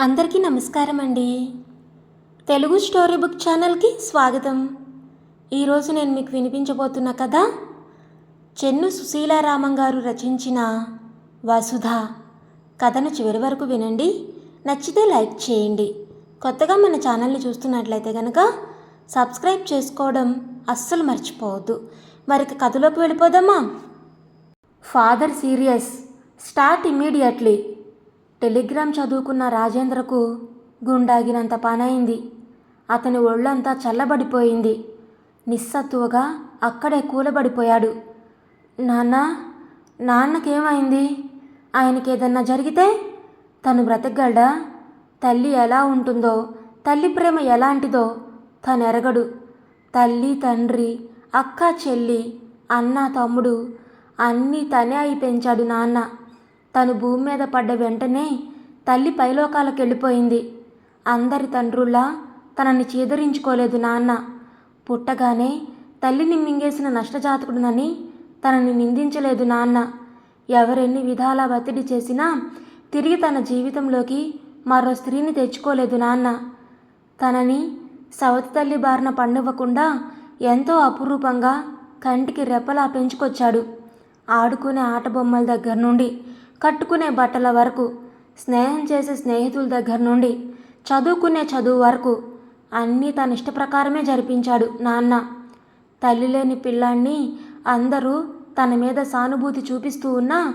అందరికీ నమస్కారం అండి తెలుగు స్టోరీ బుక్ ఛానల్కి స్వాగతం. ఈరోజు నేను మీకు వినిపించబోతున్న కథ చెన్ను సుశీలారామం గారు రచించిన వసుధ. కథను చివరి వరకు వినండి. నచ్చితే లైక్ చేయండి. కొత్తగా మన ఛానల్ని చూస్తున్నట్లయితే కనుక సబ్స్క్రైబ్ చేసుకోవడం అస్సలు మర్చిపోవద్దు. మరి కథలోకి వెళ్ళిపోదామా? Father serious start immediately telegram చదువుకున్న రాజేంద్రకు గుండాగినంత పనైంది. అతని ఒళ్ళంతా చల్లబడిపోయింది. నిస్సత్తువగా అక్కడే కూలబడిపోయాడు. నాన్న నాన్నకేమైంది? ఆయనకి ఏదన్నా జరిగితే తను బ్రతకగలడా? తల్లి ఎలా ఉంటుందో తల్లి ప్రేమ ఎలాంటిదో తను ఎరగడు తల్లి తండ్రి అక్క చెల్లి అన్న తమ్ముడు అన్నీ తనే అయి పెంచాడు నాన్న. తను భూమి మీద పడ్డ వెంటనే తల్లి పైలోకాలకు వెళ్ళిపోయింది అందరి తండ్రుల్లా తనని చీదరించుకోలేదు నాన్న. పుట్టగానే తల్లిని మింగేసిన నష్టజాతకుడునని తనని నిందించలేదు నాన్న. ఎవరెన్ని విధాల ఒత్తిడి చేసినా తిరిగి తన జీవితంలోకి మరో స్త్రీని తెచ్చుకోలేదు నాన్న. తనని సవతి తల్లి బారిన పండవకుండా ఎంతో అపురూపంగా కంటికి రెప్పలా పెంచుకొచ్చాడు. ఆడుకునే ఆట బొమ్మల దగ్గర నుండి కట్టుకునే బట్టల వరకు స్నేహం చేసే స్నేహితుల దగ్గర నుండి చదువుకునే చదువు వరకు అన్నీ తన ఇష్ట ప్రకారమే జరిపించాడు నాన్న. తల్లి లేని పిల్లాన్ని అందరూ తన మీద సానుభూతి చూపిస్తూ ఉన్నా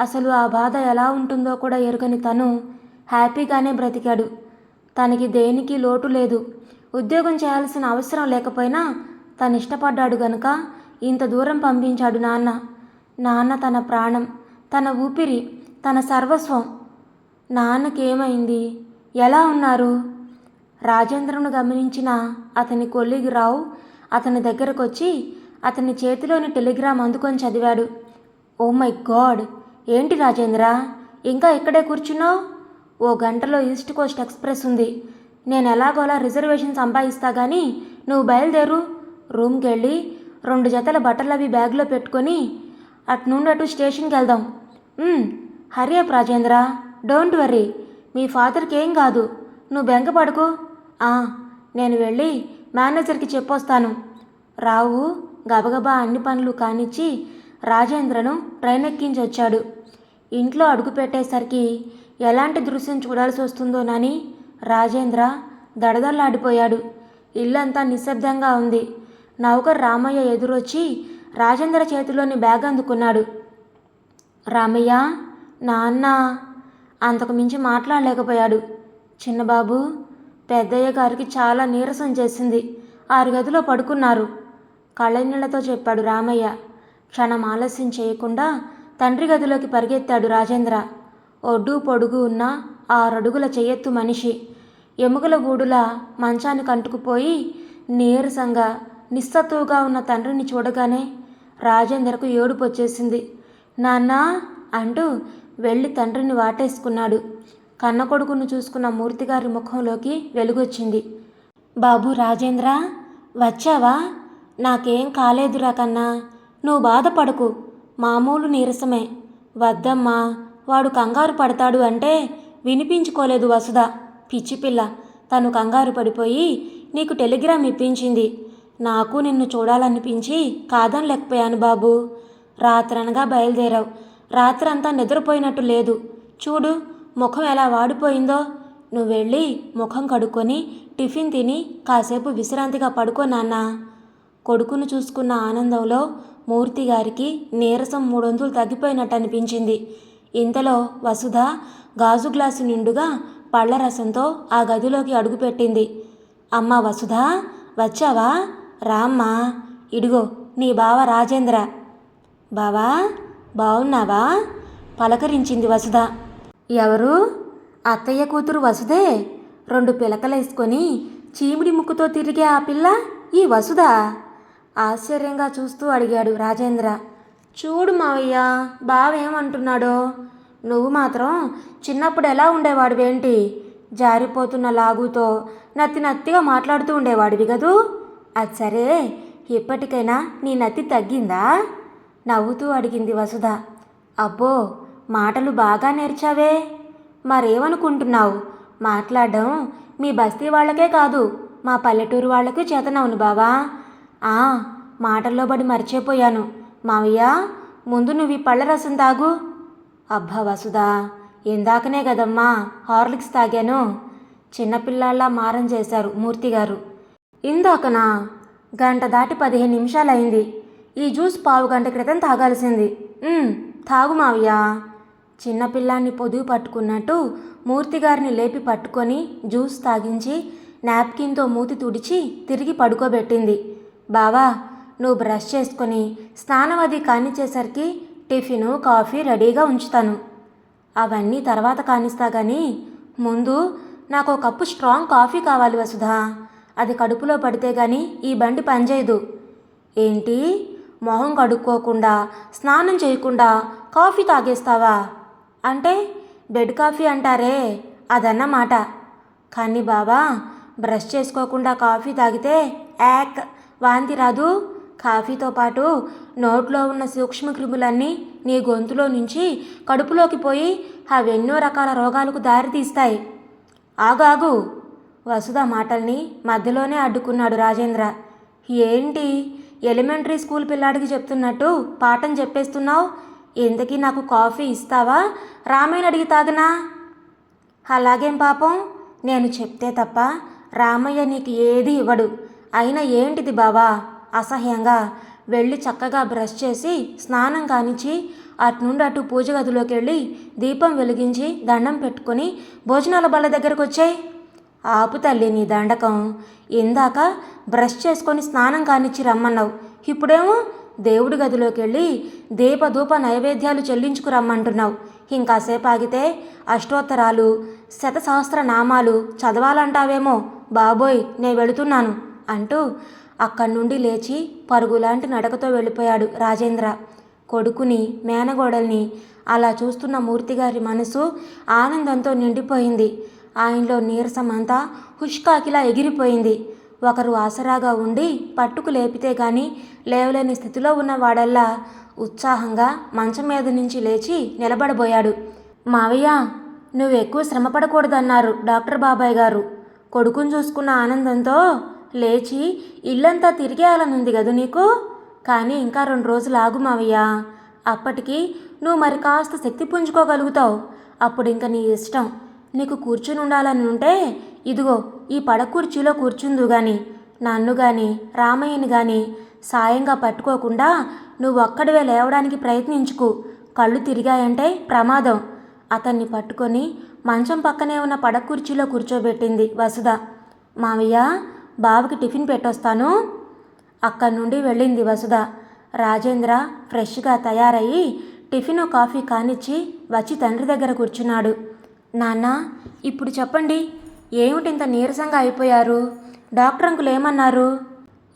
అసలు ఆ బాధ ఎలా ఉంటుందో కూడా ఎరుగని తను హ్యాపీగానే బ్రతికాడు. తనకి దేనికి లోటు లేదు. ఉద్యోగం చేయాల్సిన అవసరం లేకపోయినా తను ఇష్టపడ్డాడు గనుక ఇంత దూరం పంపించాడు నాన్న. నాన్న తన ప్రాణం తన ఊపిరి తన సర్వస్వం. నాన్నకేమైంది? ఎలా ఉన్నారు? రాజేంద్రను గమనించిన అతని కొల్లిగి రావు అతని దగ్గరకు వచ్చి అతని చేతిలోని టెలిగ్రామ్ అందుకొని చదివాడు. Oh my god! ఏంటి రాజేంద్ర? ఇంకా ఇక్కడే కూర్చున్నావు? ఓ గంటలో ఈస్ట్ కోస్ట్ ఎక్స్ప్రెస్ ఉంది. నేను ఎలాగోలా రిజర్వేషన్ సంపాదిస్తా కానీ నువ్వు బయలుదేరు. రూమ్కి వెళ్ళి రెండు జతల బట్టలు అవి బ్యాగ్లో పెట్టుకొని అటు నుండి అటు స్టేషన్కి వెళ్దాం హరే ప్రాజేంద్ర డోంట్ వర్రీ మీ ఫాదర్కి ఏం కాదు. నువ్వు బెంగపడుకో ఆ, నేను వెళ్ళి మేనేజర్కి చెప్పొస్తాను. రావు గబగబా అన్ని పనులు కానిచ్చి రాజేంద్రను ట్రైన్ ఎక్కించి వచ్చాడు. ఇంట్లో అడుగుపెట్టేసరికి ఎలాంటి దృశ్యం చూడాల్సి వస్తుందోనని రాజేంద్ర దడదల్లాడిపోయాడు ఇల్లంతా నిశ్శబ్దంగా ఉంది. నౌకర్ రామయ్య ఎదురొచ్చి రాజేంద్ర చేతిలోని బ్యాగ్ అందుకున్నాడు. రామయ్య నాన్న అంతకు మించి మాట్లాడలేకపోయాడు. చిన్నబాబు పెద్దయ్య గారికి చాలా నీరసం చేసింది. ఆరు గదిలో పడుకున్నారు. కళ్ళనీళ్ళతో చెప్పాడు రామయ్య. క్షణం ఆలస్యం చేయకుండా తండ్రి గదిలోకి పరిగెత్తాడు రాజేంద్ర. ఒడ్డు పొడుగు ఉన్న ఆరడుగుల చెయ్యెత్తు మనిషి. ఎముకల గూడుల మంచానికి అంటుకుపోయి నీరసంగా నిస్సత్తువుగా ఉన్న తండ్రిని చూడగానే రాజేంద్రకు ఏడుపు వచ్చేసింది నాన్న అంటూ వెళ్ళి తండ్రిని వాటేసుకున్నాడు. కన్న కొడుకును చూసుకున్న మూర్తిగారి ముఖంలోకి వెలుగొచ్చింది. బాబు రాజేంద్ర వచ్చావా? నాకేం కాలేదురా కన్నా. నువ్వు బాధపడకు. మామూలు నీరసమే. వద్దమ్మా వాడు కంగారు పడతాడు అంటే వినిపించుకోలేదు వసుధ. పిచ్చిపిల్ల తను కంగారు పడిపోయి నీకు టెలిగ్రామ్ ఇప్పించింది. నాకు నిన్ను చూడాలనిపించి కాదనలేకపోయాను బాబు. రాత్రనగా బయలుదేరావు. రాత్రంతా నిద్రపోయినట్టు లేదు. చూడు ముఖం ఎలా వాడిపోయిందో. నువ్వు వెళ్ళి ముఖం కడుక్కొని టిఫిన్ తిని కాసేపు విశ్రాంతిగా పడుకో నాన్న. కొడుకును చూసుకున్న ఆనందంలో మూర్తి గారికి నీరసం మూడొంతులు తగ్గిపోయినట్టు అనిపించింది ఇంతలో వసుధ గాజు గ్లాసు నిండుగా పళ్ళ రసంతో ఆ గదిలోకి అడుగుపెట్టింది. అమ్మ వసుధ వచ్చావా? రామ్మా. ఇడిగో నీ బావ రాజేంద్ర. బావా బావున్నావా? పలకరించింది వసుధ. ఎవరు? అత్తయ్య కూతురు వసుదే రెండు పిలకలేసుకొని చీమిడి ముక్కుతో తిరిగే ఆ పిల్ల ఈ వసుధ? ఆశ్చర్యంగా చూస్తూ అడిగాడు రాజేంద్ర. చూడు మావయ్య బావేమంటున్నాడో? నువ్వు మాత్రం చిన్నప్పుడు ఎలా ఉండేవాడివేంటి? జారిపోతున్న లాగుతో నత్తి నత్తిగా మాట్లాడుతూ ఉండేవాడివి కదూ? అది సరే ఇప్పటికైనా నీ నత్తి తగ్గిందా? నవ్వుతూ అడిగింది వసుధ. అబ్బో మాటలు బాగా నేర్చావే. మరేమనుకుంటున్నావు? మాట్లాడడం మీ బస్తీ వాళ్ళకే కాదు మా పల్లెటూరు వాళ్ళకు చేతనవును బావా. ఆ మాటల్లో పడి మర్చిపోయాను. మావయ్య ముందు నువ్వు ఈ పళ్ళ రసం తాగు. అబ్బా వసుదా ఇందాకనే కదమ్మా హార్లిక్స్ తాగాను. చిన్నపిల్లాళ్ళ మారం చేశారు మూర్తిగారు. ఇందాకనా? గంట దాటి పదిహేను నిమిషాలైంది. ఈ జ్యూస్ పావు గంట క్రితం తాగాల్సింది. తాగు మావయ్యా. చిన్నపిల్లాన్ని పొదుగు పట్టుకున్నట్టు మూర్తిగారిని లేపి పట్టుకొని జ్యూస్ తాగించి నాప్కిన్తో మూతి తుడిచి తిరిగి పడుకోబెట్టింది. బావా నువ్వు బ్రష్ చేసుకొని స్నానం అది కానిచ్చేసరికి టిఫిను కాఫీ రెడీగా ఉంచుతాను. అవన్నీ తర్వాత కానిస్తా కానీ ముందు నాకు ఒక కప్పు స్ట్రాంగ్ కాఫీ కావాలి వసుధా. అది కడుపులో పడితే గాని ఈ బండి పనిచేయదు. ఏంటి? మొహం కడుక్కోకుండా స్నానం చేయకుండా కాఫీ తాగేస్తావా? అంటే బెడ్ కాఫీ అంటారే అదన్నమాట. కానీ బావా బ్రష్ చేసుకోకుండా కాఫీ తాగితే యాక్ వాంతి రాదు. కాఫీతో పాటు నోట్లో ఉన్న సూక్ష్మక్రిములన్నీ నీ గొంతులో నుంచి కడుపులోకి పోయి అవెన్నో రకాల రోగాలకు దారితీస్తాయి ఆగాగు వసుధ మాటల్ని మధ్యలోనే అడ్డుకున్నాడు రాజేంద్ర. ఏంటి? ఎలిమెంటరీ స్కూల్ పిల్లాడికి చెప్తున్నట్టు పాఠం చెప్పేస్తున్నావు. ఇంతకీ నాకు కాఫీ ఇస్తావా? రామయ్యని అడిగి తాగనా? అలాగేం పాపం? నేను చెప్తే తప్ప రామయ్య నీకు ఏది ఇవ్వడు. అయినా ఏంటిది బావా? అసహ్యంగా వెళ్ళి చక్కగా బ్రష్ చేసి స్నానం కానిచ్చి అటు నుండి అటు పూజ గదిలోకి వెళ్ళి దీపం వెలిగించి దండం పెట్టుకొని భోజనాల బల్ల దగ్గరకు వచ్చాయి ఆపు తల్లి నీ దండకం. ఇందాక బ్రష్ చేసుకొని స్నానం కానిచ్చి రమ్మన్నావు. ఇప్పుడేమో దేవుడి గదిలోకి వెళ్ళి దీపధూప నైవేద్యాలు చెల్లించుకు రమ్మంటున్నావు. ఇంకాసేపు ఆగితే అష్టోత్తరాలు శతసహస్ర నామాలు చదవాలంటావేమో. బాబోయ్ నే వెళుతున్నాను అంటూ అక్కడి నుండి లేచి పరుగులాంటి నడకతో వెళ్ళిపోయాడు రాజేంద్ర. కొడుకుని మేనగోడల్ని అలా చూస్తున్న మూర్తిగారి మనసు ఆనందంతో నిండిపోయింది. ఆయనలో నీరసమంతా హుష్కాకిలా ఎగిరిపోయింది. ఒకరు ఆసరాగా ఉండి పట్టుకు లేపితే గాని లేవలేని స్థితిలో ఉన్న వాడల్లా ఉత్సాహంగా మంచం మీద నుంచి లేచి నిలబడబోయాడు. మావయ్య నువ్వు ఎక్కువ శ్రమపడకూడదన్నారు డాక్టర్ బాబాయ్ గారు. కొడుకుని చూసుకున్న ఆనందంతో లేచి ఇల్లంతా తిరిగేయాలనుంది గదు నీకు? కానీ ఇంకా రెండు రోజులు ఆగు మావయ్య. అప్పటికి నువ్వు మరి కాస్త శక్తి పుంజుకోగలుగుతావు. అప్పుడు ఇంక నీ ఇష్టం. నీకు కూర్చుని ఉండాలని ఉంటే ఇదిగో ఈ పడ కుర్చీలో కూర్చుందు గాని. నన్ను గాని రామయ్యని గాని సాయంగా పట్టుకోకుండా నువ్వు ఒక్కడివే లేవడానికి ప్రయత్నించుకు. కళ్ళు తిరిగాయంటే ప్రమాదం. అతన్ని పట్టుకొని మంచం పక్కనే ఉన్న పడ కుర్చీలో కూర్చోబెట్టింది వసుధ. మావయ్య బావకి టిఫిన్ పెట్టొస్తాను? అక్కడి నుండి వెళ్ళింది వసుధ. రాజేంద్ర ఫ్రెష్గా తయారయ్యి టిఫిన్ కాఫీ కానిచ్చి వచ్చి తండ్రి దగ్గర కూర్చున్నాడు. నాన్న ఇప్పుడు చెప్పండి. ఏమిటి ఇంత నీరసంగా అయిపోయారు? డాక్టర్ అంకులు ఏమన్నారు?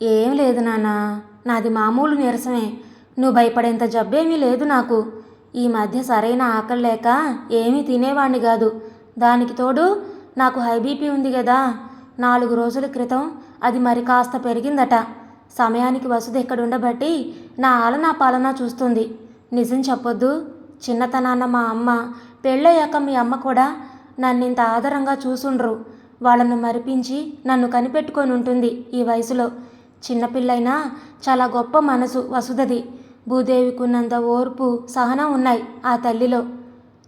ఏం లేదు నాన్న. నాది మామూలు నీరసమే. నువ్వు భయపడేంత జబ్బేమీ లేదు నాకు. ఈ మధ్య సరైన ఆకలి లేక ఏమీ తినేవాణ్ణి కాదు. దానికి తోడు నాకు హై బీపీ ఉంది కదా నాలుగు రోజుల క్రితం అది మరి కాస్త పెరిగిందట. సమయానికి వసతి ఇక్కడ ఉండబట్టి నా ఆలనా పాలనా చూస్తుంది. నిజం చెప్పొద్దు. చిన్నతనాన్న మా అమ్మ పెళ్ళయ్యాక మీ అమ్మ కూడా నన్ను ఇంత ఆదరంగా చూసుండ్రు. వాళ్ళను మరిపించి నన్ను కనిపెట్టుకొని ఉంటుంది ఈ వయసులో. చిన్నపిల్లైనా చాలా గొప్ప మనసు వసుదది. భూదేవికున్నంత ఓర్పు సహనం ఉన్నాయి ఆ తల్లిలో.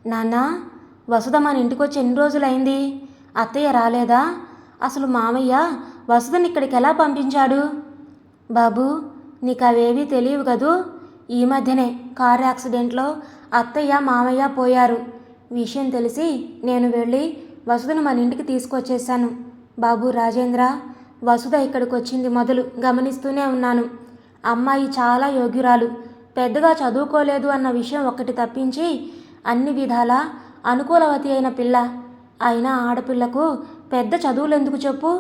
నాన్నా వసుధ మన ఇంటికొచ్చి ఎన్ని రోజులైంది? అత్తయ్య రాలేదా? అసలు మామయ్య వసుధని ఇక్కడికి ఎలా పంపించాడు? బాబు నీకు అవేవీ తెలియవు కదూ? ఈ మధ్యనే కారు యాక్సిడెంట్లో అత్తయ్య మామయ్య పోయారు. విషయం తెలిసి నేను వెళ్ళి వసుధను మన ఇంటికి తీసుకొచ్చేసాను బాబు రాజేంద్ర వసుధ ఇక్కడికి వచ్చింది మొదలు గమనిస్తూనే ఉన్నాను. అమ్మాయి చాలా యోగ్యురాలు. పెద్దగా చదువుకోలేదు అన్న విషయం ఒకటి తప్పించి అన్ని విధాలా అనుకూలవతి అయిన పిల్ల. అయినా ఆడపిల్లకు పెద్ద చదువులు ఎందుకు చెప్పు?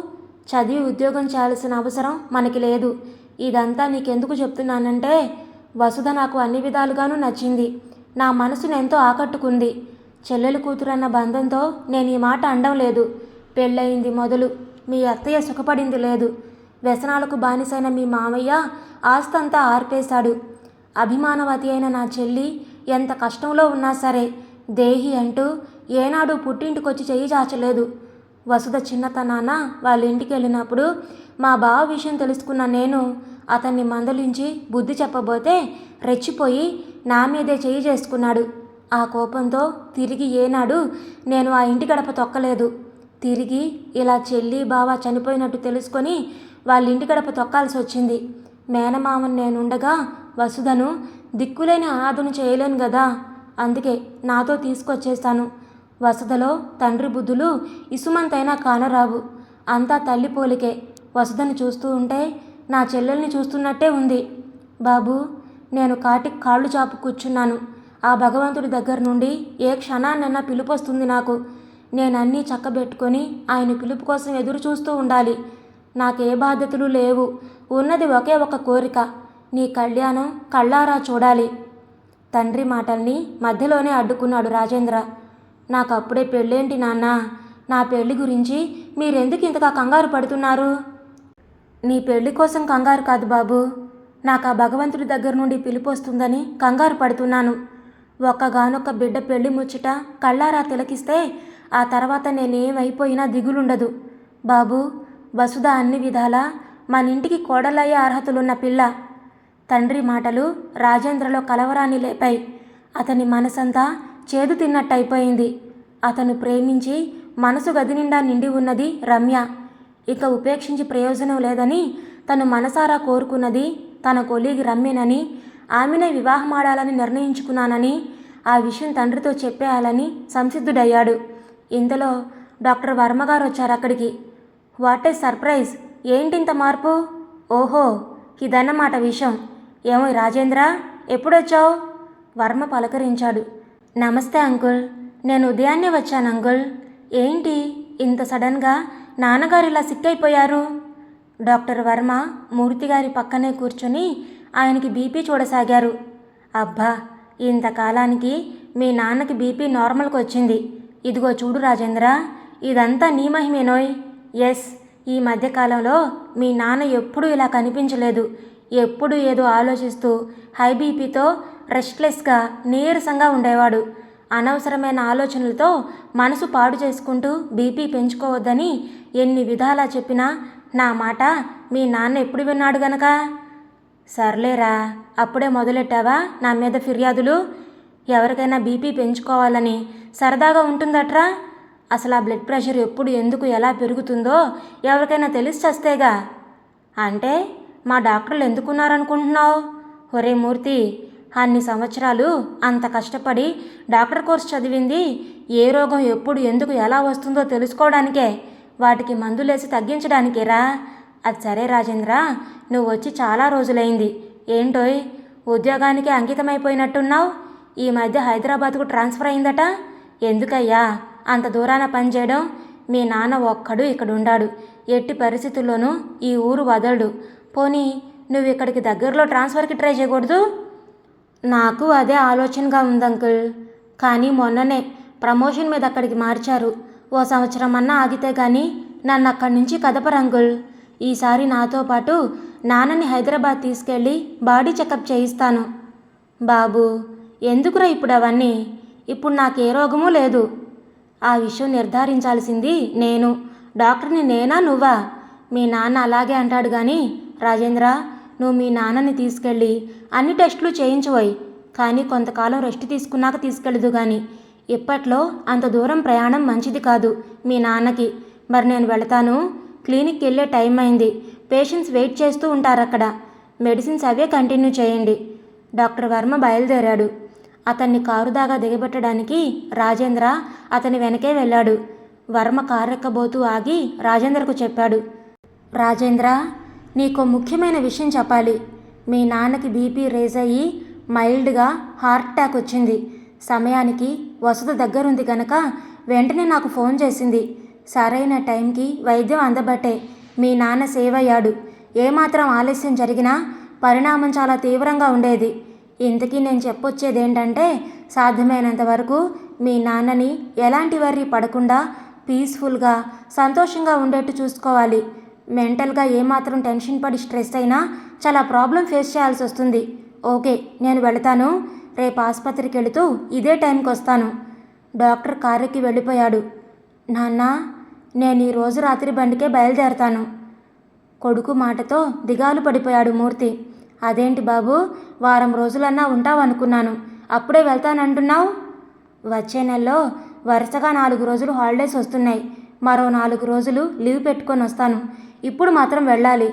చదివి ఉద్యోగం చేయాల్సిన అవసరం మనకి లేదు. ఇదంతా నీకెందుకు చెప్తున్నానంటే వసుధ నాకు అన్ని విధాలుగానూ నచ్చింది. నా మనసును ఎంతో ఆకట్టుకుంది. చెల్లెలు కూతురన్న బంధంతో నేను ఈ మాట అండం లేదు. పెళ్ళయింది మొదలు మీ అత్తయ్య సుఖపడింది లేదు. వ్యసనాలకు బానిసైన మీ మామయ్య ఆస్తంతా ఆర్పేశాడు. అభిమానవతి అయిన నా చెల్లి ఎంత కష్టంలో ఉన్నా సరే దేహి అంటూ ఏనాడు పుట్టింటికొచ్చి చెయ్యి చాచలేదు. వసుధ చిన్నతనాన వాళ్ళ ఇంటికి వెళ్ళినప్పుడు మా బావ విషయం తెలుసుకున్న నేను అతన్ని మందలించి బుద్ధి చెప్పబోతే రెచ్చిపోయి నా మీదే చేయి చేసుకున్నాడు. ఆ కోపంతో తిరిగి ఏనాడు నేను ఆ ఇంటి గడప తొక్కలేదు. తిరిగి ఇలా చెల్లి బావ చనిపోయినట్టు తెలుసుకొని వాళ్ళ ఇంటి గడప తొక్కాల్సి వచ్చింది. మేనమామను నేనుండగా వసుధను దిక్కులేని అనాథను చేయలేను కదా అందుకే నాతో తీసుకొచ్చేస్తాను. వసుధలో తండ్రి బుద్ధులు ఇసుమంతైనా కానరావు. అంతా తల్లి పోలికే. వసుధను చూస్తూ ఉంటే నా చెల్లెల్ని చూస్తున్నట్టే ఉంది. బాబు నేను కాటికి కాళ్ళు చాపు కూర్చున్నాను. ఆ భగవంతుడి దగ్గర నుండి ఏ క్షణాన్నైనా పిలుపు వస్తుంది నాకు. నేను చక్కబెట్టుకొని ఆయన పిలుపు కోసం ఎదురు చూస్తూ ఉండాలి. నాకే బాధ్యతలు లేవు. ఉన్నది ఒకే ఒక కోరిక. నీ కళ్యాణం కళ్ళారా చూడాలి. తండ్రి మాటల్ని మధ్యలోనే అడ్డుకున్నాడు రాజేంద్ర. నాకు అప్పుడే పెళ్ళేంటి నాన్న? నా పెళ్ళి గురించి మీరెందుకు ఇంతగా కంగారు పడుతున్నారు? నీ పెళ్ళి కోసం కంగారు కాదు బాబు. నాకు ఆ భగవంతుడి దగ్గర నుండి పిలుపు వస్తుందని కంగారు పడుతున్నాను. ఒక్కగానొక్క బిడ్డ పెళ్ళి ముచ్చట కళ్ళారా తిలకిస్తే ఆ తర్వాత నేనేమైపోయినా దిగులుండదు. బాబు వసుధ అన్ని విధాలా మన ఇంటికి కోడలయ్యే అర్హతలున్న పిల్ల. తండ్రి మాటలు రాజేంద్రలో కలవరాన్ని లేపాయి. అతని మనసంతా చేదు తిన్నట్టయిపోయింది. అతను ప్రేమించి మనసు గది నిండా నిండి ఉన్నది రమ్య. ఇక ఉపేక్షించి ప్రయోజనం లేదని తను మనసారా కోరుకున్నది తన కొలీగి రమ్యనని ఆమెనే వివాహమాడాలని నిర్ణయించుకున్నానని ఆ విషయం తండ్రితో చెప్పేయాలని సంసిద్ధుడయ్యాడు. ఇంతలో డాక్టర్ వర్మగారు వచ్చారు అక్కడికి. What a surprise! ఏంటింత మార్పు? ఓహో ఇదన్నమాట విషయం. ఏమో రాజేంద్ర ఎప్పుడొచ్చావు? వర్మ పలకరించాడు. నమస్తే అంకుల్ నేను ఉదయాన్నే వచ్చాను అంకుల్. ఏంటి ఇంత సడన్గా నాన్నగారు ఇలా సిక్ అయిపోయారు డాక్టర్ వర్మ మూర్తిగారి పక్కనే కూర్చొని ఆయనకి బీపీ చూడసాగారు. అబ్బా ఇంతకాలానికి మీ నాన్నకి బీపీ నార్మల్కి వచ్చింది. ఇదిగో చూడు రాజేంద్ర ఇదంతా నీ మహిమేనోయ్ ఎస్ ఈ మధ్యకాలంలో మీ నాన్న ఎప్పుడూ ఇలా కనిపించలేదు. ఎప్పుడు ఏదో ఆలోచిస్తూ హై బీపీతో రెస్ట్లెస్గా నీరసంగా ఉండేవాడు. అనవసరమైన ఆలోచనలతో మనసు పాడు చేసుకుంటూ బీపీ పెంచుకోవద్దని ఎన్ని విధాలా చెప్పినా నా మాట మీ నాన్న ఎప్పుడు విన్నాడు గనక? సర్లేరా అప్పుడే మొదలెట్టావా? నా మీద ఫిర్యాదులు? ఎవరికైనా బీపీ పెంచుకోవాలని సరదాగా ఉంటుందట్రా? అసలు ఆ బ్లడ్ ప్రెషర్ ఎప్పుడు ఎందుకు ఎలా పెరుగుతుందో ఎవరికైనా తెలిసి చస్తేగా. అంటే మా డాక్టర్లు ఎందుకున్నారనుకుంటున్నావు? ఒరే మూర్తి అన్ని సంవత్సరాలు అంత కష్టపడి డాక్టర్ కోర్స్ చదివింది ఏ రోగం ఎప్పుడు ఎందుకు ఎలా వస్తుందో తెలుసుకోవడానికే వాటికి మందులేసి తగ్గించడానికేరా? అది సరే రాజేంద్ర నువ్వు వచ్చి చాలా రోజులైంది. ఏంటోయ్ ఉద్యోగానికి అంకితమైపోయినట్టున్నావు? ఈ మధ్య హైదరాబాద్కు ట్రాన్స్ఫర్ అయిందట? ఎందుకయ్యా అంత దూరాన పనిచేయడం మీ నాన్న ఒక్కడు ఇక్కడ ఉండాడు ఎట్టి పరిస్థితుల్లోనూ ఈ ఊరు వదలడు. పోనీ నువ్వు ఇక్కడికి దగ్గరలో ట్రాన్స్ఫర్కి ట్రై చేయకూడదు? నాకు అదే ఆలోచనగా ఉంది అంకుల్ కానీ మొన్ననే ప్రమోషన్ మీద అక్కడికి మార్చారు. ఓ సంవత్సరం అన్నా ఆగితే కానీ నన్ను అక్కడి నుంచి కదపరు అంకుల్ ఈసారి నాతో పాటు నాన్నని హైదరాబాద్ తీసుకెళ్ళి బాడీ చెకప్ చేయిస్తాను. బాబు ఎందుకురా ఇప్పుడు అవన్నీ? ఇప్పుడు నాకు ఏ రోగమూ లేదు. ఆ విషయం నిర్ధారించాల్సింది నేను. డాక్టర్ని నేనా నువ్వా? మీ నాన్న అలాగే అంటాడు కానీ రాజేంద్ర నువ్వు మీ నాన్నని తీసుకెళ్ళి అన్ని టెస్టులు చేయించబోయి కానీ కొంతకాలం రెస్ట్ తీసుకున్నాక తీసుకెళ్ళదు కానీ ఇప్పట్లో అంత దూరం ప్రయాణం మంచిది కాదు మీ నాన్నకి. మరి నేను వెళతాను? క్లినిక్కి వెళ్ళే టైం అయింది. పేషెంట్స్ వెయిట్ చేస్తూ ఉంటారు అక్కడ మెడిసిన్స్ అవే కంటిన్యూ చేయండి. డాక్టర్ వర్మ బయలుదేరాడు. అతన్ని కారు దాగా దిగబెట్టడానికి రాజేంద్ర అతని వెనకే వెళ్ళాడు. వర్మ కారెక్కబోతూ ఆగి రాజేంద్రకు చెప్పాడు. రాజేంద్ర నీకు ముఖ్యమైన విషయం చెప్పాలి. మీ నాన్నకి బీపీ రేజ్ అయ్యి మైల్డ్గా హార్ట్ అటాక్ వచ్చింది. సమయానికి వసతి దగ్గరుంది కనుక వెంటనే నాకు ఫోన్ చేసింది. సరైన టైంకి వైద్యం అందబట్టే మీ నాన్న సేవ్ అయ్యాడు ఏమాత్రం ఆలస్యం జరిగినా పరిణామం చాలా తీవ్రంగా ఉండేది. ఇంతకీ నేను చెప్పొచ్చేది ఏంటంటే సాధ్యమైనంత వరకు మీ నాన్నని ఎలాంటి వర్రీ పడకుండా పీస్ఫుల్గా సంతోషంగా ఉండేట్టు చూసుకోవాలి. మెంటల్గా ఏమాత్రం టెన్షన్ పడి స్ట్రెస్ అయినా చాలా ప్రాబ్లం ఫేస్ చేయాల్సి వస్తుంది. ఓకే నేను వెళతాను. రేపు ఆసుపత్రికి వెళుతూ ఇదే టైంకి వస్తాను డాక్టర్ కార్యకి వెళ్ళిపోయాడు. నాన్న నేను ఈ రోజు రాత్రి బండికే బయలుదేరతాను. కొడుకు మాటతో దిగాలు పడిపోయాడు మూర్తి. అదేంటి బాబు వారం రోజులన్నా ఉంటావనుకున్నాను. అప్పుడే వెళ్తానంటున్నావు? వచ్చే నెలలో వరుసగా నాలుగు రోజులు హాలిడేస్ వస్తున్నాయి. మరో నాలుగు రోజులు లీవ్ పెట్టుకొని వస్తాను. ఇప్పుడు మాత్రం వెళ్ళాలి.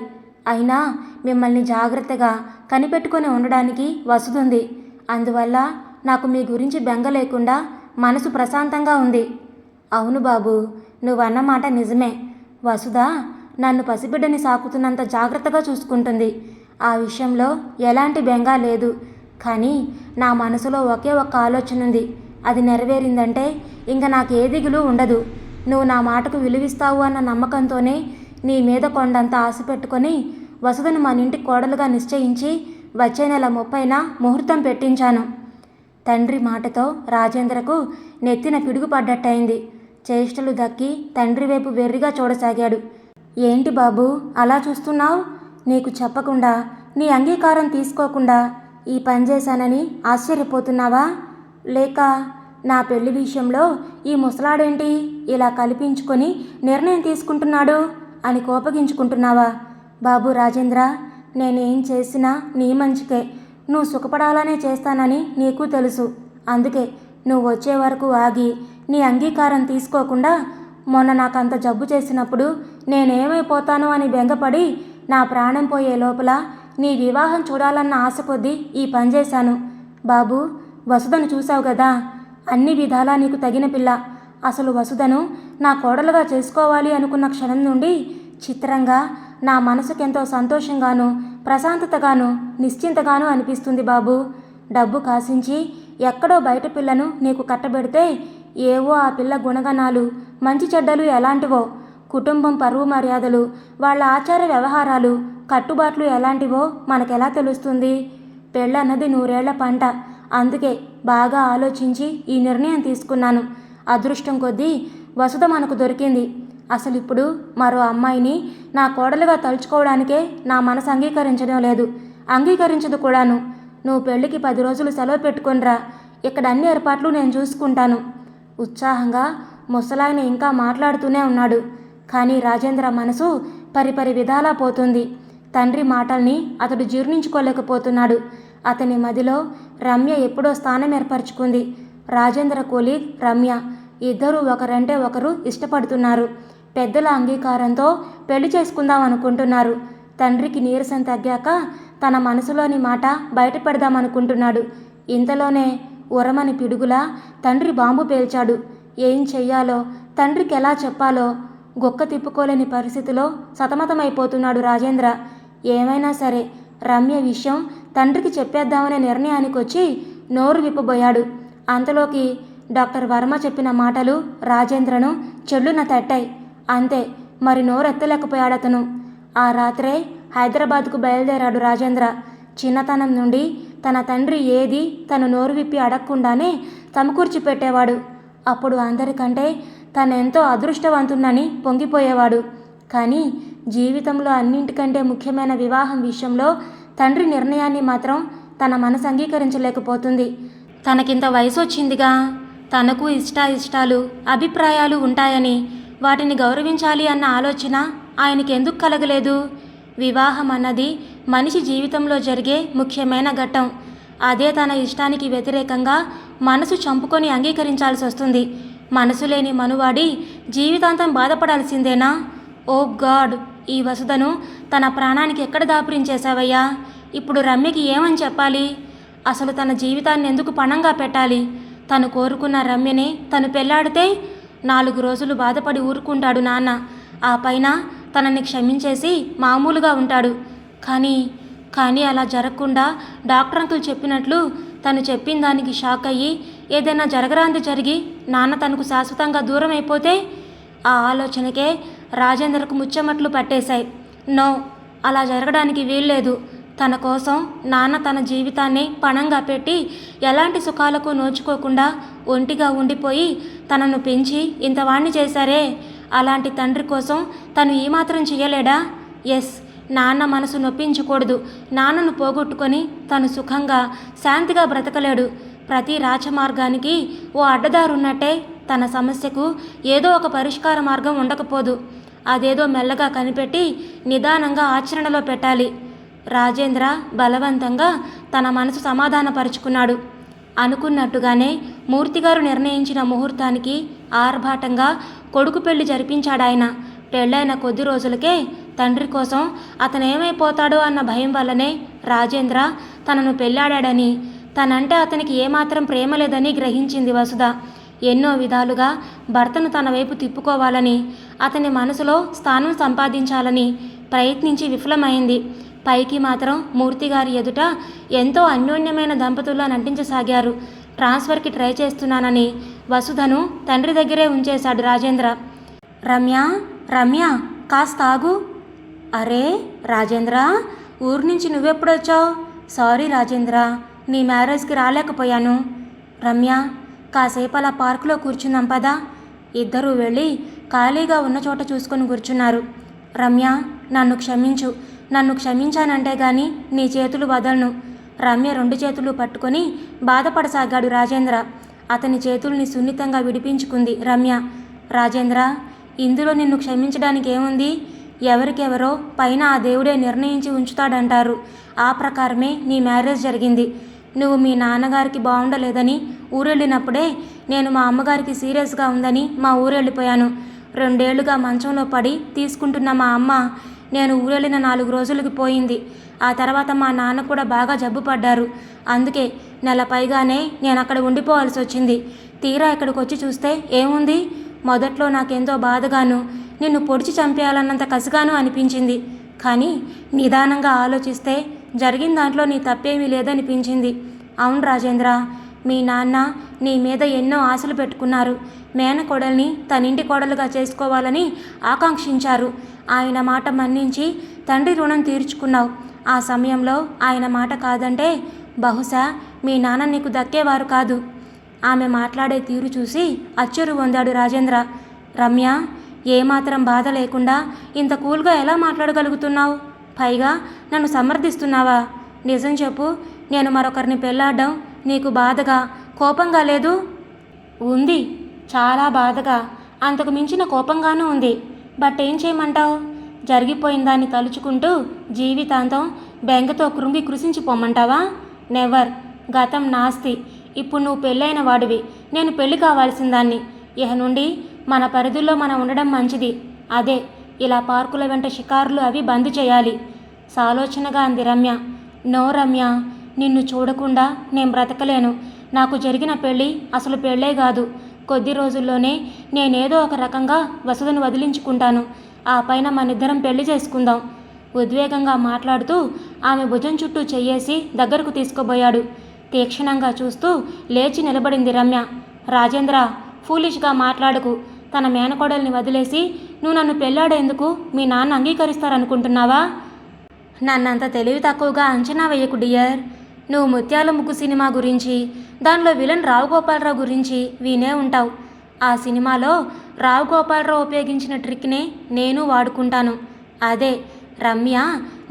అయినా మిమ్మల్ని జాగ్రత్తగా కనిపెట్టుకొని ఉండడానికి వసుతుంది అందువల్ల నాకు మీ గురించి బెంగ లేకుండా మనసు ప్రశాంతంగా ఉంది. అవును బాబు నువ్వన్నమాట నిజమే. వసుధ నన్ను పసిబిడ్డని సాకుతున్నంత జాగ్రత్తగా చూసుకుంటుంది. ఆ విషయంలో ఎలాంటి బెంగ లేదు. కానీ నా మనసులో ఒకే ఒక్క ఆలోచన ఉంది అది నెరవేరిందంటే ఇంక నాకు ఏ దిగులు ఉండదు. నువ్వు నా మాటకు విలువిస్తావు అన్న నమ్మకంతోనే నీ మీద కొండంత ఆశ పెట్టుకొని వసుధను మన ఇంటి కోడలుగా నిశ్చయించి వచ్చే నెల ముప్పైన ముహూర్తం పెట్టించాను. తండ్రి మాటతో రాజేంద్రకు నెత్తిన పిడుగు పడ్డట్టయింది. చేష్టలు దక్కి తండ్రి వైపు వెర్రిగా చూడసాగాడు. ఏంటి బాబు అలా చూస్తున్నావు? నీకు చెప్పకుండా నీ అంగీకారం తీసుకోకుండా ఈ పని చేశానని ఆశ్చర్యపోతున్నావా? లేక నా పెళ్ళి విషయంలో ఈ ముసలాడేంటి ఇలా కల్పించుకొని నిర్ణయం తీసుకుంటున్నాడు అని కోపగించుకుంటున్నావా? బాబు రాజేంద్ర నేనేం చేసినా నీ మంచికే. నువ్వు సుఖపడాలనే చేస్తానని నీకు తెలుసు. అందుకే నువ్వు వచ్చే వరకు ఆగి నీ అంగీకారం తీసుకోకుండా మొన్న నాకంత జబ్బు చేసినప్పుడు నేనేమైపోతాను అని బెంగపడి నా ప్రాణం పోయే లోపల నీ వివాహం చూడాలన్న ఆశ కొద్దీ ఈ పని చేశాను. బాబు వసుధను చూశావు కదా అన్ని విధాలా నీకు తగిన పిల్ల. అసలు వసుధను నా కోడలుగా చేసుకోవాలి అనుకున్న క్షణం నుండి చిత్రంగా నా మనసుకెంతో సంతోషంగాను ప్రశాంతతగాను నిశ్చింతగాను అనిపిస్తుంది బాబు. డబ్బు కాసించి ఎక్కడో బయట పిల్లను నీకు కట్టబెడితే ఏవో ఆ పిల్ల గుణగణాలు మంచి చెడ్డలు ఎలాంటివో కుటుంబం పరువు మర్యాదలు వాళ్ళ ఆచార వ్యవహారాలు కట్టుబాట్లు ఎలాంటివో మనకెలా తెలుస్తుంది? పెళ్ళన్నది నూరేళ్ళ పంట. అందుకే బాగా ఆలోచించి ఈ నిర్ణయం తీసుకున్నాను. అదృష్టం కొద్దీ వసుధ మనకు దొరికింది. అసలు ఇప్పుడు మరో అమ్మాయిని నా కోడలుగా తలుచుకోవడానికే నా మనసు అంగీకరించడం లేదు. అంగీకరించదు కూడాను. నువ్వు పెళ్ళికి పది రోజులు సెలవు పెట్టుకునిరా. ఇక్కడ అన్ని ఏర్పాట్లు నేను చూసుకుంటాను. ఉత్సాహంగా ముసలాయన ఇంకా మాట్లాడుతూనే ఉన్నాడు. కానీ రాజేంద్ర మనసు పరిపరి విధాలా పోతుంది. తండ్రి మాటల్ని అతడు జీర్ణించుకోలేకపోతున్నాడు. అతని మదిలో రమ్య ఎప్పుడో స్థానం ఏర్పరచుకుంది. రాజేంద్ర కోలీగ్ రమ్య ఇద్దరూ ఒకరంటే ఒకరు ఇష్టపడుతున్నారు. పెద్దల అంగీకారంతో పెళ్ళి చేసుకుందాం అనుకుంటున్నారు. తండ్రికి నీరసం తగ్గాక తన మనసులోని మాట బయట పెడదామనుకుంటున్నాడు ఇంతలోనే ఉరమని పిడుగులా తండ్రి బాంబు పేల్చాడు. ఏం చెయ్యాలో తండ్రికి ఎలా చెప్పాలో గొక్క తిప్పుకోలేని పరిస్థితిలో సతమతమైపోతున్నాడు రాజేంద్ర. ఏమైనా సరే రమ్య విషయం తండ్రికి చెప్పేద్దామనే నిర్ణయానికి వచ్చి నోరు విప్పబోయాడు. అంతలోకి డాక్టర్ వర్మ చెప్పిన మాటలు రాజేంద్రను చెల్లున తట్టాయి. అంతే మరి నోరెత్తలేకపోయాడతను. ఆ రాత్రే హైదరాబాద్కు బయలుదేరాడు రాజేంద్ర. చిన్నతనం నుండి తన తండ్రి ఏది తను నోరు విప్పి అడగకుండానే సమకూర్చి పెట్టేవాడు అప్పుడు అందరికంటే తనెంతో అదృష్టవంతునని పొంగిపోయేవాడు. కానీ జీవితంలో అన్నింటికంటే ముఖ్యమైన వివాహం విషయంలో తండ్రి నిర్ణయాన్ని మాత్రం తన మనసు అంగీకరించలేకపోతుంది. తనకింత వయసు వచ్చిందిగా తనకు ఇష్టాయిష్టాలు అభిప్రాయాలు ఉంటాయని వాటిని గౌరవించాలి అన్న ఆలోచన ఆయనకెందుకు కలగలేదు? వివాహం అన్నది మనిషి జీవితంలో జరిగే ముఖ్యమైన ఘట్టం. అదే తన ఇష్టానికి వ్యతిరేకంగా మనసు చంపుకొని అంగీకరించాల్సి వస్తుంది. మనసు లేని మనువాడి జీవితాంతం బాధపడాల్సిందేనా? ఓ గాడ్! ఈ వసుధను తన ప్రాణానికి ఎక్కడ దాపురించేశావయ్యా? ఇప్పుడు రమ్యకి ఏమని చెప్పాలి? అసలు తన జీవితాన్ని ఎందుకు పణంగా పెట్టాలి? తను కోరుకున్న రమ్యని తను పెళ్ళాడితే నాలుగు రోజులు బాధపడి ఊరుకుంటాడు నాన్న. ఆ పైన తనని క్షమించేసి మామూలుగా ఉంటాడు. కానీ కానీ అలా జరగకుండా డాక్టర్ అంకుల్ చెప్పినట్లు తను చెప్పిన దానికి షాక్ అయ్యి ఏదైనా జరగరాంది జరిగి నాన్న తనకు శాశ్వతంగా దూరం అయిపోతే ఆ ఆలోచనకే రాజేంద్రకు ముచ్చమట్లు పట్టేశాయి. నో అలా జరగడానికి వీల్లేదు. తన కోసం నాన్న తన జీవితాన్ని పణంగా పెట్టి ఎలాంటి సుఖాలకు నోచుకోకుండా ఒంటిగా ఉండిపోయి తనను పెంచి ఇంతవాణ్ణి చేశారే? అలాంటి తండ్రి కోసం తను ఏమాత్రం చేయలేడా? ఎస్ నాన్న మనసు నొప్పించకూడదు. నాన్నను పోగొట్టుకొని తను సుఖంగా శాంతిగా బ్రతకలేడు. ప్రతి రాచమార్గానికి ఓ అడ్డదారు ఉన్నట్టే తన సమస్యకు ఏదో ఒక పరిష్కార మార్గం ఉండకపోదు. అదేదో మెల్లగా కనిపెట్టి నిదానంగా ఆచరణలో పెట్టాలి. రాజేంద్ర బలవంతంగా తన మనసు సమాధానపరుచుకున్నాడు. అనుకున్నట్టుగానే మూర్తిగారు నిర్ణయించిన ముహూర్తానికి ఆర్భాటంగా కొడుకు పెళ్ళి జరిపించాడాయన. పెళ్ళైన కొద్ది రోజులకే తండ్రి కోసం అతను ఏమైపోతాడో అన్న భయం వల్లనే రాజేంద్ర తనను పెళ్ళాడాడని తనంటే అతనికి ఏమాత్రం ప్రేమ లేదని గ్రహించింది వసుధ. ఎన్నో విధాలుగా భర్తను తన వైపు తిప్పుకోవాలని అతని మనసులో స్థానం సంపాదించాలని ప్రయత్నించి విఫలమైంది. పైకి మాత్రం మూర్తిగారి ఎదుట ఎంతో అన్యోన్యమైన దంపతుల్లో నటించసాగారు. ట్రాన్స్ఫర్కి ట్రై చేస్తున్నానని వసుధను తండ్రి దగ్గరే ఉంచేశాడు రాజేంద్ర. రమ్య రమ్య కాస్త ఆగు. అరే రాజేంద్ర ఊరు నుంచి నువ్వెప్పుడొచ్చావు? సారీ రాజేంద్ర నీ మ్యారేజ్కి రాలేకపోయాను. రమ్య కాసేపు అలా పార్కులో కూర్చుందాం పదా. ఇద్దరూ వెళ్ళి ఖాళీగా ఉన్న చోట చూసుకొని కూర్చున్నారు. రమ్య నన్ను క్షమించు. నన్ను క్షమించానంటే గాని నీ చేతులు వదలను. రమ్య రెండు చేతులు పట్టుకొని బాధపడసాగాడు రాజేంద్ర. అతని చేతుల్ని సున్నితంగా విడిపించుకుంది రమ్య. రాజేంద్ర ఇందులో నిన్ను క్షమించడానికి ఏముంది ఎవరికెవరో పైన ఆ దేవుడే నిర్ణయించి ఉంచుతాడంటారు. ఆ ప్రకారమే నీ మ్యారేజ్ జరిగింది. నువ్వు మీ నాన్నగారికి బాగుండలేదని ఊరెళ్ళినప్పుడే నేను మా అమ్మగారికి సీరియస్గా ఉందని మా ఊరెళ్ళిపోయాను. రెండేళ్ళుగా మంచంలో పడి తీసుకుంటున్న మా అమ్మ నేను ఊరెళ్ళిన నాలుగు రోజులకి పోయింది. ఆ తర్వాత మా నాన్న కూడా బాగా జబ్బు పడ్డారు. అందుకే నెల పైగానే నేను అక్కడ ఉండిపోవాల్సి వచ్చింది తీరా ఇక్కడికి వచ్చి చూస్తే ఏముంది? మొదట్లో నాకెంతో బాధగాను నిన్ను పొడిచి చంపేయాలన్నంత కసిగాను అనిపించింది. కానీ నిదానంగా ఆలోచిస్తే జరిగిన దాంట్లో నీ తప్పేమీ లేదనిపించింది. అవును రాజేంద్ర మీ నాన్న నీ మీద ఎన్నో ఆశలు పెట్టుకున్నారు. మేనకోడల్ని తన ఇంటి కోడలుగా చేసుకోవాలని ఆకాంక్షించారు. ఆయన మాట మన్నించి తండ్రి రుణం తీర్చుకున్నావు. ఆ సమయంలో ఆయన మాట కాదంటే బహుశా మీ నాన్న నీకు దక్కేవారు కాదు. ఆమె మాట్లాడే తీరు చూసి అచ్చరు పొందాడు రాజేంద్ర. రమ్య ఏమాత్రం బాధ లేకుండా ఇంత కూల్గా ఎలా మాట్లాడగలుగుతున్నావు? పైగా నన్ను సమర్థిస్తున్నావా? నిజం చెప్పు నేను మరొకరిని పెళ్ళాడడం నీకు బాధగా కోపంగా లేదు? ఉంది చాలా బాధగా. అంతకు మించిన కోపంగానూ ఉంది. బట్ ఏం చేయమంటావు? జరిగిపోయిన దాన్ని తలుచుకుంటూ జీవితాంతం బెంగతో కృంగి కృషించిపోమంటావా నెవర్. గతం నాస్తి. ఇప్పుడు నువ్వు పెళ్ళైన వాడివి. నేను పెళ్ళి కావాల్సిన దాన్ని. ఇహ నుండి మన పరిధుల్లో మనం ఉండడం మంచిది. అదే ఇలా పార్కుల వెంట షికారులు అవి బంద్ చేయాలి. సాలోచనగా అంది రమ్య. నో రమ్య నిన్ను చూడకుండా నేను బ్రతకలేను. నాకు జరిగిన పెళ్ళి అసలు పెళ్ళే కాదు. కొద్ది రోజుల్లోనే నేనేదో ఒక రకంగా వసతిని వదిలించుకుంటాను. ఆ పైన మనిద్దరం పెళ్ళి చేసుకుందాం. ఉద్వేగంగా మాట్లాడుతూ ఆమె భుజం చుట్టూ చెయ్యేసి దగ్గరకు తీసుకుపోయాడు. తీక్షణంగా చూస్తూ లేచి నిలబడింది రమ్య. రాజేంద్ర ఫూలిష్గా మాట్లాడకు. తన మేనకోడల్ని వదిలేసి నువ్వు నన్ను పెళ్ళాడేందుకు మీ నాన్న అంగీకరిస్తారనుకుంటున్నావా? నన్నంత తెలివి తక్కువగా అంచనా వేయకు డియర్. నువ్వు ముత్యాల ముగ్గు సినిమా గురించి దానిలో విలన్ రావు గోపాలరావు గురించి వినే ఉంటావు. ఆ సినిమాలో రావు గోపాలరావు ఉపయోగించిన ట్రిక్నే నేను వాడుకుంటాను. అదే రమ్య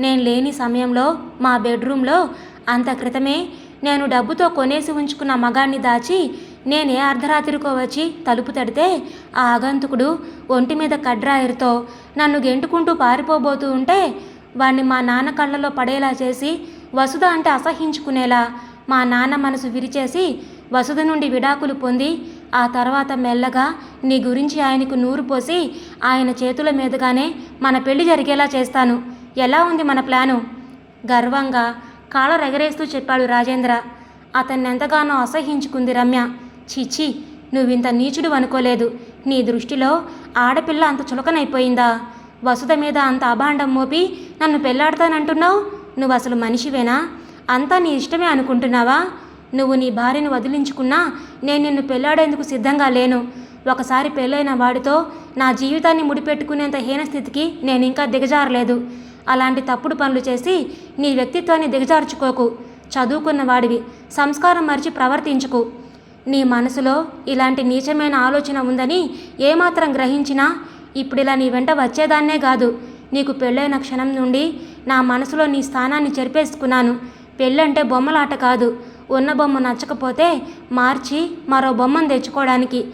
నేను లేని సమయంలో మా బెడ్రూమ్లో అంత క్రితమే నేను డబ్బుతో కొనేసి ఉంచుకున్న మగాన్ని దాచి నేనే అర్ధరాత్రికో వచ్చి తలుపు తడితే ఆ ఆగంతుకుడు ఒంటి మీద కడ్రాయరుతో నన్ను గెంటుకుంటూ పారిపోబోతూ ఉంటే వాణ్ణి మా నాన్న కళ్ళలో పడేలా చేసి వసుధ అంటే అసహించుకునేలా మా నాన్న మనసు విరిచేసి వసుధ నుండి విడాకులు పొంది ఆ తర్వాత మెల్లగా నీ గురించి ఆయనకు నూరు పోసి ఆయన చేతుల మీదుగానే మన పెళ్ళి జరిగేలా చేస్తాను. ఎలా ఉంది మన ప్లాను? గర్వంగా కాళ్ళ ఎగరేస్తూ చెప్పాడు రాజేంద్ర. అతన్ని ఎంతగానో అసహించుకుంది రమ్య. చిచి నువ్వింత నీచుడు అనుకోలేదు. నీ దృష్టిలో ఆడపిల్ల అంత చులకనైపోయిందా? వసుధ మీద అంత అభాండం మోపి నన్ను పెళ్ళాడతానంటున్నావు? నువ్వు అసలు మనిషివేనా? అంతా నీ ఇష్టమే అనుకుంటున్నావా? నువ్వు నీ భార్యను వదిలించుకున్నా నేను నిన్ను పెళ్ళాడేందుకు సిద్ధంగా లేను. ఒకసారి పెళ్ళైన వాడితో నా జీవితాన్ని ముడిపెట్టుకునేంత హీనస్థితికి నేను ఇంకా దిగజారలేదు. అలాంటి తప్పుడు పనులు చేసి నీ వ్యక్తిత్వాన్ని దిగజార్చుకోకు. చదువుకున్న వాడివి. సంస్కారం మరిచి ప్రవర్తించుకు. నీ మనసులో ఇలాంటి నీచమైన ఆలోచన ఉందని ఏమాత్రం గ్రహించినా ఇప్పుడు ఇలా నీ వెంట వచ్చేదాన్నే కాదు. నీకు పెళ్ళైన క్షణం నుండి నా మనసులో నీ స్థానాన్ని చెరిపేసుకున్నాను. పెళ్ళంటే బొమ్మలాట కాదు. ఉన్న బొమ్మ నచ్చకపోతే మార్చి మరో బొమ్మను తెచ్చుకోవడానికి.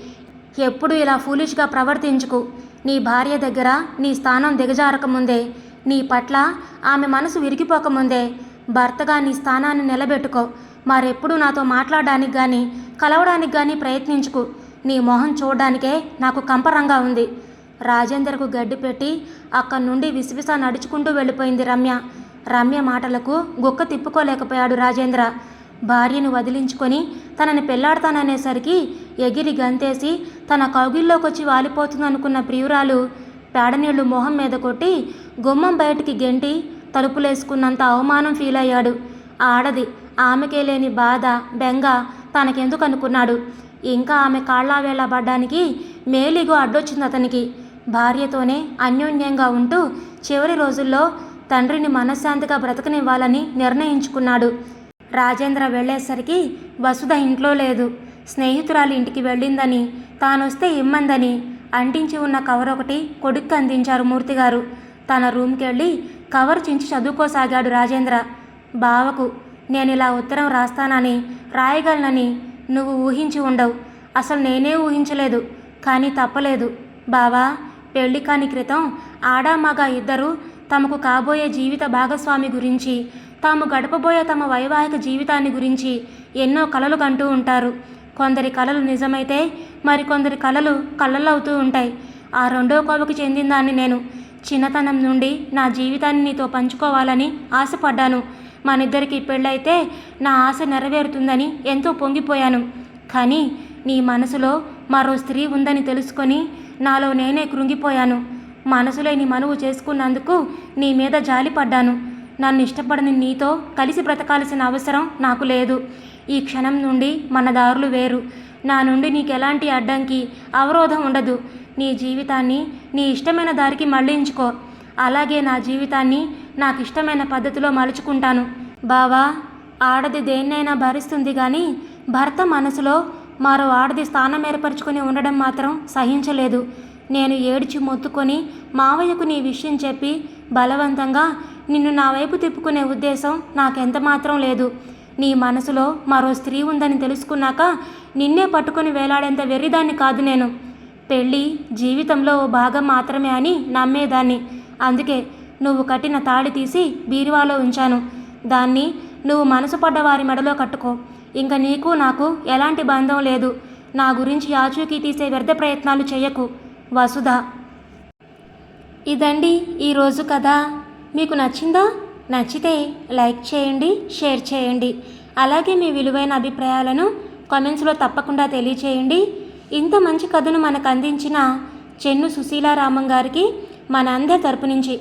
ఎప్పుడు ఇలా ఫూలిష్గా ప్రవర్తించుకు. నీ భార్య దగ్గర నీ స్థానం దిగజారకముందే. నీ పట్ల ఆమె మనసు విరిగిపోకముందే. భర్తగా నీ స్థానాన్ని నిలబెట్టుకో. మరెప్పుడు నాతో మాట్లాడడానికి కానీ కలవడానికి కానీ ప్రయత్నించుకు. నీ మొహం చూడడానికే నాకు కంపరంగా ఉంది. రాజేందర్కు గడ్డి పెట్టి అక్కడి నుండి విసివిసా నడుచుకుంటూ వెళ్ళిపోయింది రమ్య. రమ్య మాటలకు గుక్క తిప్పుకోలేకపోయాడు రాజేంద్ర. భార్యను వదిలించుకొని తనని పెళ్ళాడతాననేసరికి ఎగిరి గంతేసి తన కౌగిల్లోకొచ్చి వాలిపోతుందనుకున్న ప్రియురాలు పేడనీళ్ళు మొహం మీద కొట్టి గుమ్మం బయటికి గెంటి తలుపులేసుకున్నంత అవమానం ఫీల్ అయ్యాడు ఆడది ఆమెకే లేని బాధ బెంగ తనకెందుకు అనుకున్నాడు? ఇంకా ఆమె కాళ్ళావేళ పడ్డానికి మేలిగో అడ్డొచ్చింది అతనికి. భార్యతోనే అన్యోన్యంగా ఉంటూ చివరి రోజుల్లో తండ్రిని మనశ్శాంతిగా బ్రతకనివ్వాలని నిర్ణయించుకున్నాడు. రాజేంద్ర వెళ్ళేసరికి వసుధ ఇంట్లో లేదు. స్నేహితురాలి ఇంటికి వెళ్ళిందని తానొస్తే ఇమ్మందని అంటించి ఉన్న కవర్ ఒకటి కొడుక్కి అందించారు మూర్తిగారు. తన రూమ్కి వెళ్ళి కవర్ చించి చదువుకోసాగాడు రాజేంద్ర. బావకు నేను ఇలా ఉత్తరం రాస్తానని రాయగలనని నువ్వు ఊహించి ఉండవు. అసలు నేనే ఊహించలేదు కానీ తప్పలేదు. బావా పెళ్ళి కాని క్రితం ఆడామగ ఇద్దరు తమకు కాబోయే జీవిత భాగస్వామి గురించి తాము గడపబోయే తమ వైవాహిక జీవితాన్ని గురించి ఎన్నో కలలు కంటూ ఉంటారు. కొందరి కలలు నిజమైతే మరికొందరి కలలు కళ్ళలవుతూ ఉంటాయి. ఆ రెండో కోవకు చెందిందాన్ని నేను చిన్నతనం నుండి నా జీవితాన్ని నీతో పంచుకోవాలని ఆశపడ్డాను. మన ఇద్దరికి పెళ్ళైతే నా ఆశ నెరవేరుతుందని ఎంతో పొంగిపోయాను. కానీ నీ మనసులో మరో స్త్రీ ఉందని తెలుసుకొని నాలో నేనే కృంగిపోయాను. మనసులేని మనువు చేసుకున్నందుకు నీ మీద జాలిపడ్డాను నన్ను ఇష్టపడని నీతో కలిసి బ్రతకాల్సిన అవసరం నాకు లేదు. ఈ క్షణం నుండి మన దారులు వేరు. నా నుండి నీకు ఎలాంటి అడ్డంకి అవరోధం ఉండదు. నీ జీవితాన్ని నీ ఇష్టమైన దారికి మళ్ళించుకో అలాగే నా జీవితాన్ని నాకు ఇష్టమైన పద్ధతిలో మలుచుకుంటాను. బావా ఆడది దేన్నైనా భరిస్తుంది కానీ భర్త మనసులో మరో ఆడది స్థానం ఏర్పరచుకొని ఉండడం మాత్రం సహించలేదు. నేను ఏడ్చి మొత్తుకొని మావయ్యకు నీ విషయం చెప్పి బలవంతంగా నిన్ను నా వైపు తిప్పుకునే ఉద్దేశం నాకెంత మాత్రం లేదు. నీ మనసులో మరో స్త్రీ ఉందని తెలుసుకున్నాక నిన్నే పట్టుకొని వేలాడేంత వెర్రిదాన్ని కాదు నేను. పెళ్ళి జీవితంలో ఓ భాగం మాత్రమే అని నమ్మేదాన్ని. అందుకే నువ్వు కట్టిన తాళి తీసి బీరువాలో ఉంచాను. దాన్ని నువ్వు మనసు పడ్డ వారి మెడలో కట్టుకో. ఇంకా నీకు నాకు ఎలాంటి బంధం లేదు. నా గురించి ఆచూకీ తీసే వ్యర్థ ప్రయత్నాలు చేయకు వసుధ. ఇదండి ఈరోజు కథ. మీకు నచ్చిందా? నచ్చితే లైక్ చేయండి షేర్ చేయండి. అలాగే మీ విలువైన అభిప్రాయాలను కామెంట్స్లో తప్పకుండా తెలియచేయండి. ఇంత మంచి కథను మనకు అందించిన చెన్ను సుశీలారామం గారికి మన అందరి తరపు నుంచి